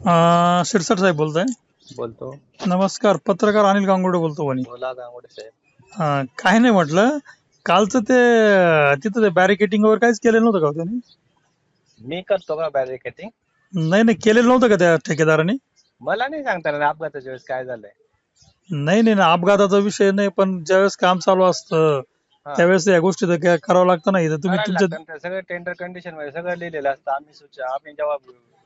शिरसाट साहेब बोलताय. बोलतो. नमस्कार पत्रकार अनिल गांगुर्डे बोलतो म्हणे बोला गांगुडे साहेब. काही नाही म्हटलं कालचं ते तिथं ते बॅरिकेटिंग वगैरे काहीच केलेलं नव्हतं का हो त्यांनी? मी करतो का बॅरिकेटिंग नाही नाही केलेलं नव्हतं का त्या ठेकेदाराने? मला नाही सांगता येणार अपघाताच्या वेळेस काय झालंय. नाही नाही ना अपघाताचा विषय नाही पण ज्यावेळेस काम चालू असतं हा. त्यावेळेस या गोष्टी तर काय करावं लागतं नाही तर तुम्ही करायला तुमच्या लागतं ना, ते सगळं टेंडर कंडिशनमध्ये सगळं लिहिलेलं असतं आम्ही सूचना आम्ही जेव्हा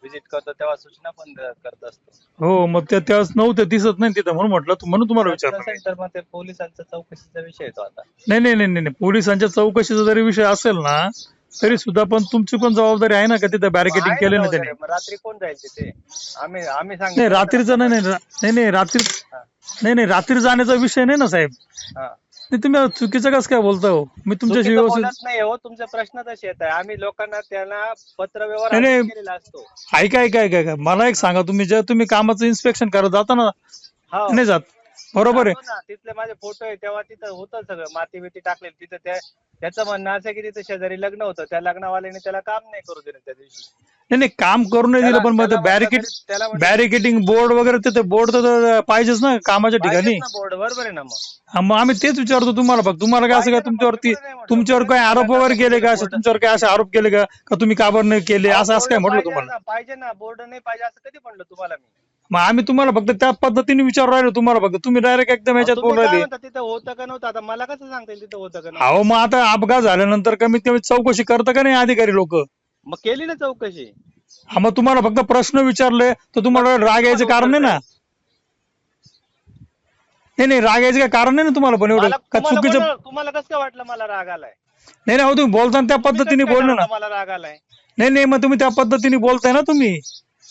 व्हिजिट करतो तेव्हा सूचना पण करत असतो हो मग ते त्यावेळेस नव्हते दिसत नाही तिथं म्हणून म्हटलं म्हणून तुम्हाला विचारलं नसेल तर मग ते पोलिसांचा चौकशीचा विषय येतो आता नाही नाही नाही नाही नाही. पोलिसांच्या चौकशीचा जरी विषय असेल ना तरी सुद्धा पण तुमची पण जबाबदारी आहे ना का तिथं ना केलं जबाबदारी. त्यांनी मग रात्री कोण जाईल तिथे आम्ही आम्ही नाही सांगितलं रात्रीचं नाही नाही रा- नाही नाही रात्री. नाही नाही रात्री जाण्याचा विषय नाही ना साहेब हा. नाही तुम्ही चुकीचं कसं काय बोलता हो? मी तुमच्याशी चुकीचं व्यवस्थित नाही हो तुमचा प्रश्न तसे येत आहे आम्ही लोकांना त्यांना पत्र व्यवहार नाही. केलेला असतो. ऐका ऐका ऐका ऐका. मला एक सांगा तुम्ही जेव्हा तुम्ही कामाचं इन्स्पेक्शन करत जाता ना हा. नाही जात. बरोबर आहे. हो ना, तिथले माझे फोटो आहे तेव्हा तिथं होतं सगळं. माती बिती टाकलेली तिथं त्या त्याचं म्हणणं असं आहे की तिथं शेजारी लग्न होतं. त्या लग्नवाल्याने त्याला काम नाही करू दिलं त्या दिवशी. नाही नाही काम करून नाही दिलं त्याला- पण मग त्याला म्हटलं बॅरिकेड त्याला बॅरिकेटिंग बोर्ड वगैरे ते बोर्ड तर पाहिजेच ना कामाच्या ठिकाणी. पाहिजेच ना बोर्ड बरोबर आहे ना मग. हा, मग आम्ही तेच विचारतो तुम्हाला फक्त. तुम्हाला काय असं काय पाहिजे ना, तुमच्यावरती मग नाही म्हटलं. तुमच्यावर काय आरोप वगैरे केले का? असं तुमच्यावर काय असे आरोप केले का? का तुम्ही का बरं नाही केले? असं असं काय म्हटलं पाहिजे तुम्हाला? ना, पाहिजे ना. बोर्ड नाही पाहिजे असं कधी म्हणलं तुम्हाला मी? मग आम्ही तुम्हाला फक्त त्या पद्धतीने विचार राहिलो तुम्हाला फक्त. तुम्ही डायरेक्ट एकदम याच्यात तुम्ही बोल काय राहिले म्हणता तिथं होतं का नव्हतं? आता मला कसं सांगता येईल तिथं होतं का नाही अहो मग आता अपघात झाल्यानंतर कमीत कमी चौकशी करता का नाही अधिकारी लोक? मग केली ना चौकशी. हा मग तुम्हाला फक्त प्रश्न विचारले तर तुम्हाला राग यायचं कारण नाही ना? नाही नाही राग यायचं काय कारण नाही ना तुम्हाला पण एवढं? मला का तुम्हाला चुकीचं बोलणं- तुम्हाला कसं काय वाटलं मला राग आलाय? नाही नाही अहो तुम्ही बोलताना त्या तुम्ही पद्धतीने काय बोलले ना. मला राग आलाय? नाही नाही मग तुम्ही त्या पद्धतीने बोलताय ना तुम्ही?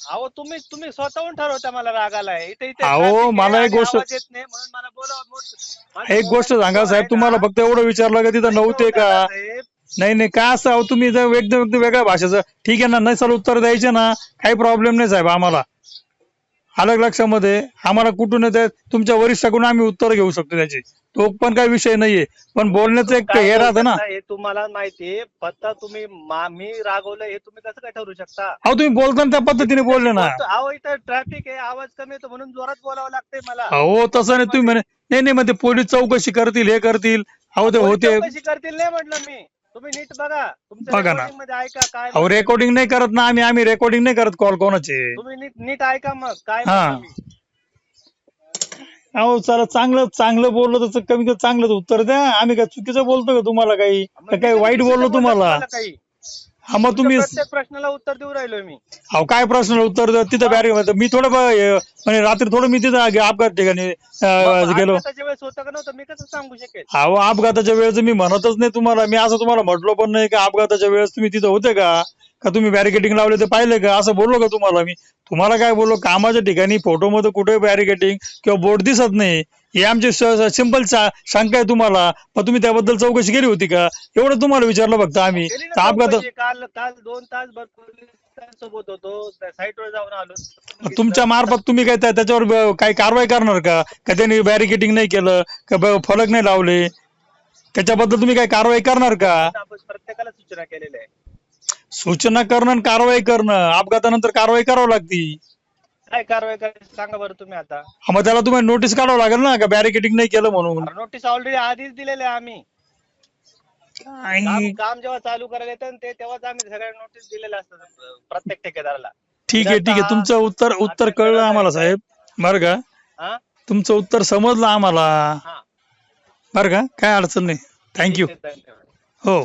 अहो तुम्ही तुम्ही स्वतःहून ठरवता मला राग आलाय इथे इथे अहो, traffic आहे मला एक आणि गोष्ट- आवाज येत नाही म्हणून मला बोलावं मोठं- माझं एक गोष्ट सांगा साहेब आहे तुम्हाला ना, फक्त एवढं विचारलं का तिथं नव्हते का? साहेब, नाही नाही काय असं? अहो तुम्ही जर एकदम एकदम वेगळ्या भाषेचं ठीक आहे ना नाही सर उत्तर द्यायचे ना. काही प्रॉब्लेम नाही साहेब आम्हाला. अलग लक्षामध्ये आम्हाला कुठून येते तुमच्या वरिष्ठाकडून आम्ही उत्तर घेऊ शकतो त्याची. तो पण काही विषय नाहीये. पण बोलण्याचं एक हे राहतं ना. हे तुम्हाला माहितीये फक्त तुम्ही मा- रागवलं हे तुम्ही कसं काय ठरवू शकता? अहो तुम्ही बोलताना त्या पद्धतीने बोलले ना. अहो इथं ट्रॅफिक आहे आवाज कमी येतो म्हणून जोरात बोलावं लागतंय मला. अहो तसं नाही. तुम्ही म्हणे नाही नाही मग ते पोलीस चौकशी करतील हे करतील. अहो ते होते. चौकशी करतील नाही म्हटलं मी. तुम्ही नीट बघा. तुमच्या बघा ना. recording मध्ये ऐका काय अहो रेकॉर्डिंग नाही करत ना आम्ही. आम्ही रेकॉर्डिंग नाही करत कॉल कोणाचे. तुम्ही नीट नीट ऐका मग. काय हा. म्हणतो मी. अहो चला चांगलं चांगलं बोललो तर कमी कमी चांगलं उत्तर द्या. आम्ही काय चुकीचं बोलतो का तुम्हाला काही? मग काही मी वाईट चुकीचं बोललो बोललो तुम्हाला? काही. हा मग तुम्ही प्रत्येक प्रश्नाला उत्तर देऊ राहिलोय मी. अहो काय प्रश्न उत्तर तिथं बॅरी मी थोडं ब- हे, म्हणजे रात्री थोडं मी तिथं गे- अपघात ठिकाणी अं, गेलो अपघाताच्या वेळेस होतं का नव्हतं? मी कसं सांगू शकेल? अहो अपघाताच्या वेळेस मी म्हणतच नाही तुम्हाला. मी असं तुम्हाला म्हटलो पण नाही का अपघाताच्या वेळेस तुम्ही तिथं होते का? का तुम्ही बॅरिकेटिंग लावले ते पाहिले का? असं बोललो का तुम्हाला मी? तुम्हाला काय बोललो? कामाच्या ठिकाणी फोटो मध्ये कुठे बॅरिकेटिंग किंवा बोर्ड दिसत नाही? हे आमची सिंपल शंका आहे तुम्हाला. मग तुम्ही त्याबद्दल चौकशी केली होती का? एवढं तुम्हाला विचारलं फक्त आम्ही. अपघात चौकशी. काल काल दोन तास भर पोलिसांसोबत होतो. साईटवर जाऊन आलो. तुमच्या मार्फत तुम्ही काय त्या- त्याच्यावर काही कारवाई करणार का? का त्यांनी बॅरिकेटिंग नाही केलं? का फलक नाही लावले? त्याच्याबद्दल तुम्ही काय कारवाई करणार का? प्रत्येकाला सूचना केलेल्या आहे सूचना करणं आणि कारवाई करणं. अपघातानंतर कारवाई करावी लागती. काय कारवाई करायची सांगा बरं तुम्ही आता. हा, मग त्याला तुम्हाला नोटीस काढावं लागेल ना का बॅरिकेटिंग नाही केलं म्हणून? नोटीस ऑलरेडी आधीच दिलेले आहे आम्ही. काम जेव्हा चालू करायला येतं ते तेव्हाच आम्ही सगळ्या नोटीस दिलेल्या असतात प्रत्येक ठेकेदाराला. ठीक आहे ठीक आहे. तुमचं उत्तर उत्तर कळलं आम्हाला साहेब. बरं का? हा? तुमचं उत्तर समजलं आम्हाला. हा. बरं का? काय अडचण नाही. थँक्यू ठीक आहे, धन्यवाद. हो.